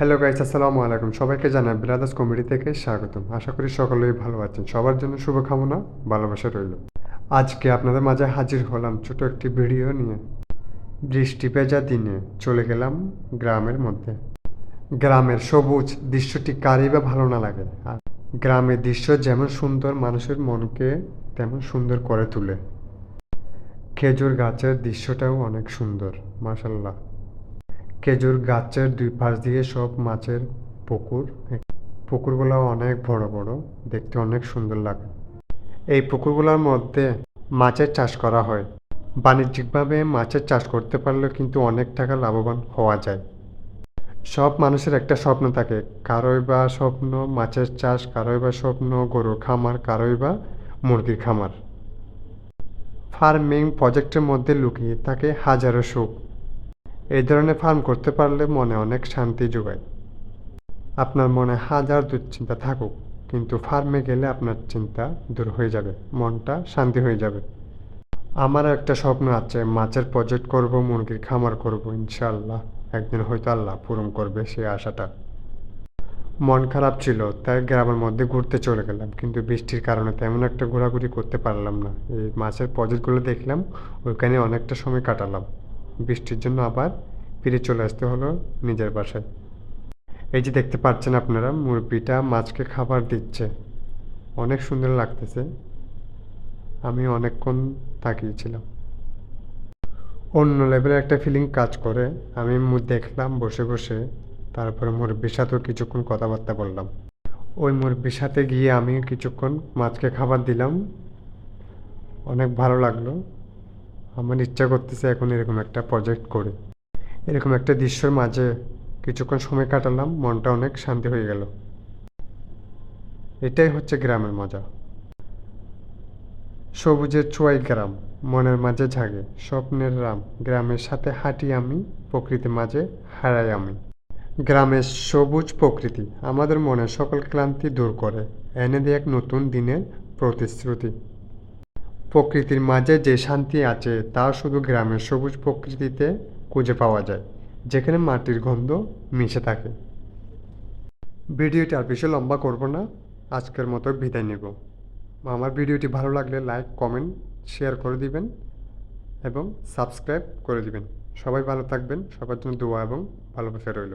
Hello guys আসসালামু আলাইকুম। সবাইকে জানাই ব্রাদার্স কমেডি থেকে স্বাগতম। আশা করি সকলেই ভালো আছেন। সবার জন্য শুভকামনা, ভালোবাসা রইল। আজকে আপনাদের মাঝে হাজির হলাম ছোট একটি ভিডিও নিয়ে। বৃষ্টি ভেজা দিনে চলে গেলাম গ্রামের মধ্যে। গ্রামের সবুজ দৃশ্যটি কারই বা ভালো না লাগে। আর গ্রামের দৃশ্য যেমন সুন্দর, মানুষের মনকে তেমন সুন্দর করে তোলে। খেজুর গাছের দৃশ্যটাও অনেক সুন্দর মাসাল্লাহ খেজুর গাছের দুই পাশ দিয়ে সব মাছের পুকুর। পুকুরগুলো অনেক বড় বড়, দেখতে অনেক সুন্দর লাগে। এই পুকুরগুলোর মধ্যে মাছের চাষ করা হয়। বাণিজ্যিকভাবে মাছের চাষ করতে পারলেও কিন্তু অনেক টাকা লাভবান হওয়া যায়। সব মানুষের একটা স্বপ্ন থাকে, কারোই বা স্বপ্ন মাছের চাষ, কারোই বা স্বপ্ন গরুর খামার, কারোই বা মুরগির খামার। ফার্মিং প্রজেক্টের মধ্যে লুকিয়ে থাকে হাজারো সুখ। এই ধরনের ফার্ম করতে পারলে মনে অনেক শান্তি যোগায়। আপনার মনে হাজার দুশ্চিন্তা থাকুক, কিন্তু ফার্মে গেলে আপনার চিন্তা দূর হয়ে যাবে, মনটা শান্তি হয়ে যাবে। আমার একটা স্বপ্ন আছে, মাছের প্রজেক্ট করব, মুরগির খামার করব ইনশাল্লাহ একদিন হয়তো আল্লাহ পূরণ করবে সেই আশাটা। মন খারাপ ছিল, তাই গ্রামের মধ্যে ঘুরতে চলে গেলাম, কিন্তু বৃষ্টির কারণে তেমন একটা ঘোরাঘুরি করতে পারলাম না। এই মাছের প্রজেক্টগুলো দেখলাম, ওইখানে অনেকটা সময় কাটালাম। বৃষ্টির জন্য আবার ফিরে চলে আসতে হলো নিজের বাসায়। এই যে দেখতে পাচ্ছেন আপনারা মুরগিটা মাছকে খাবার দিচ্ছে। অনেক সুন্দর লাগতেছে। আমি অনেকক্ষণ তাকিয়েছিলাম। অন্য লেভেলের একটা ফিলিং কাজ করে। আমি দেখলাম, বসে বসে। তারপরে মুরব্বির সাথেও কিছুক্ষণ কথাবার্তা বললাম। ওই মুরব্বির সাথে গিয়ে আমি কিছুক্ষণ মাছকে খাবার দিলাম। অনেক ভালো লাগল। আমার ইচ্ছা করতেছে এখন এরকম একটা প্রজেক্ট করে। এরকম একটা দৃশ্যের মাঝে কিছুক্ষণ সময় কাটালাম, মনটা অনেক শান্তি হয়ে গেল। এটাই হচ্ছে গ্রামের মজা। সবুজের ছোঁয়াই গ্রাম, মনের মাঝে জাগে স্বপ্নের রাম, গ্রামের সাথে হাঁটি আমি, প্রকৃতির মাঝে হারাই আমি। গ্রামের সবুজ প্রকৃতি আমাদের মনের সকল ক্লান্তি দূর করে, এনে দেয় এক নতুন দিনের প্রতিশ্রুতি। প্রকৃতির মাঝে যে শান্তি আছে, তা শুধু গ্রামের সবুজ প্রকৃতিতে খুঁজে পাওয়া যায়, যেখানে মাটির গন্ধ মিশে থাকে। ভিডিওটি আর বেশি লম্বা করব না, আজকের মতো বিদায় নেব। আমার ভিডিওটি ভালো লাগলে লাইক, কমেন্ট, শেয়ার করে দিবেন এবং সাবস্ক্রাইব করে দিবেন। সবাই ভালো থাকবেন, সবার জন্য দোয়া এবং ভালোবাসা রইল।